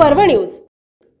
News.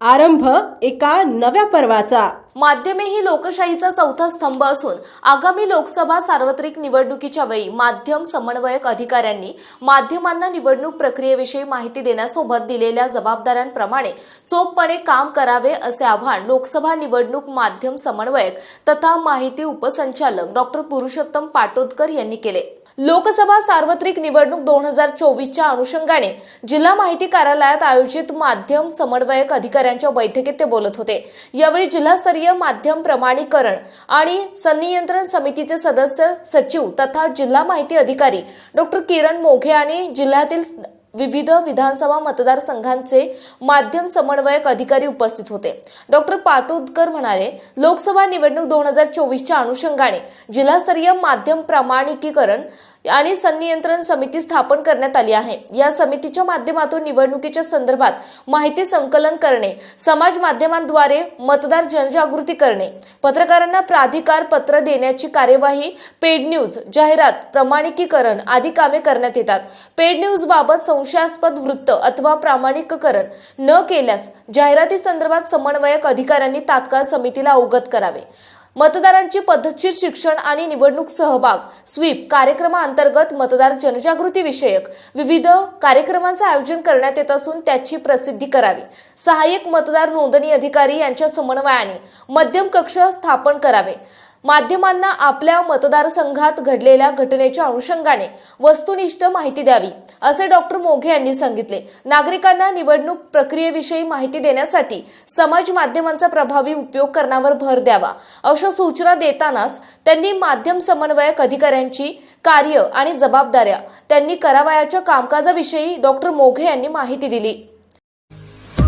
आरंभ एका नव्या पर्वाचा. माध्यमे ही लोकशाहीचा चौथा स्तंभ असून आगामी लोकसभा सार्वत्रिक निवडणुकीच्या वेळी माध्यम समन्वयक अधिकाऱ्यांनी माध्यमांना निवडणूक प्रक्रियेविषयी माहिती देण्यासोबत दिलेल्या जबाबदाऱ्यांप्रमाणे चोखपणे काम करावे असे आवाहन लोकसभा निवडणूक माध्यम समन्वयक तथा माहिती उपसंचालक डॉक्टर पुरुषोत्तम पाटोदकर यांनी केले. लोकसभा सार्वत्रिक निवडणूक दोन हजार चोवीसच्या अनुषंगाने जिल्हा माहिती कार्यालयात आयोजित माध्यम समन्वयक अधिकाऱ्यांच्या बैठकीत ते बोलत होते. यावेळी जिल्हास्तरीय माध्यम प्रमाणीकरण आणि संनियंत्रण समितीचे सदस्य सचिव तथा जिल्हा माहिती अधिकारी डॉक्टर किरण मोघे आणि जिल्ह्यातील विविध विधानसभा मतदारसंघांचे माध्यम समन्वयक अधिकारी उपस्थित होते. डॉक्टर पातोदकर म्हणाले लोकसभा निवडणूक दोन हजार चोवीसच्या अनुषंगाने जिल्हास्तरीय माध्यम प्रमाणिकीकरण आणि संनियंत्रण समिती स्थापन करण्यात आली आहे. या समितीच्या माध्यमातून निवडणुकीच्या संदर्भात माहिती संकलन करणे समाज माध्यमांद्वारे मतदार जनजागृती करणे पत्रकारांना प्राधिकार पत्र देण्याची कार्यवाही पेड न्यूज जाहिरात प्रमाणिकीकरण आदी कामे करण्यात येतात. पेड न्यूज बाबत संशयास्पद वृत्त अथवा प्रामाणिककरण न केल्यास जाहिराती संदर्भात समन्वयक अधिकाऱ्यांनी तात्काळ समितीला अवगत करावे. मतदारांची पद्धतशीर शिक्षण आणि निवडणूक सहभाग स्वीप कार्यक्रमाअंतर्गत मतदार जनजागृती विषयक विविध कार्यक्रमांचं आयोजन करण्यात येत असून त्याची प्रसिद्धी करावी. सहाय्यक मतदार नोंदणी अधिकारी यांच्या समन्वयाने मध्यम कक्ष स्थापन करावे. माध्यमांना आपल्या मतदारसंघात घडलेल्या घटनेच्या अनुषंगाने वस्तुनिष्ठ माहिती द्यावी असे डॉक्टर मोघे यांनी सांगितले. नागरिकांना निवडणूक प्रक्रियेविषयी माहिती देण्यासाठी समाज माध्यमांचा प्रभावी उपयोग करण्यावर भर द्यावा अशा सूचना देतानाच त्यांनी माध्यम समन्वयक अधिकाऱ्यांची कार्य आणि जबाबदाऱ्या त्यांनी करावयाच्या कामकाजाविषयी डॉक्टर मोघे यांनी माहिती दिली.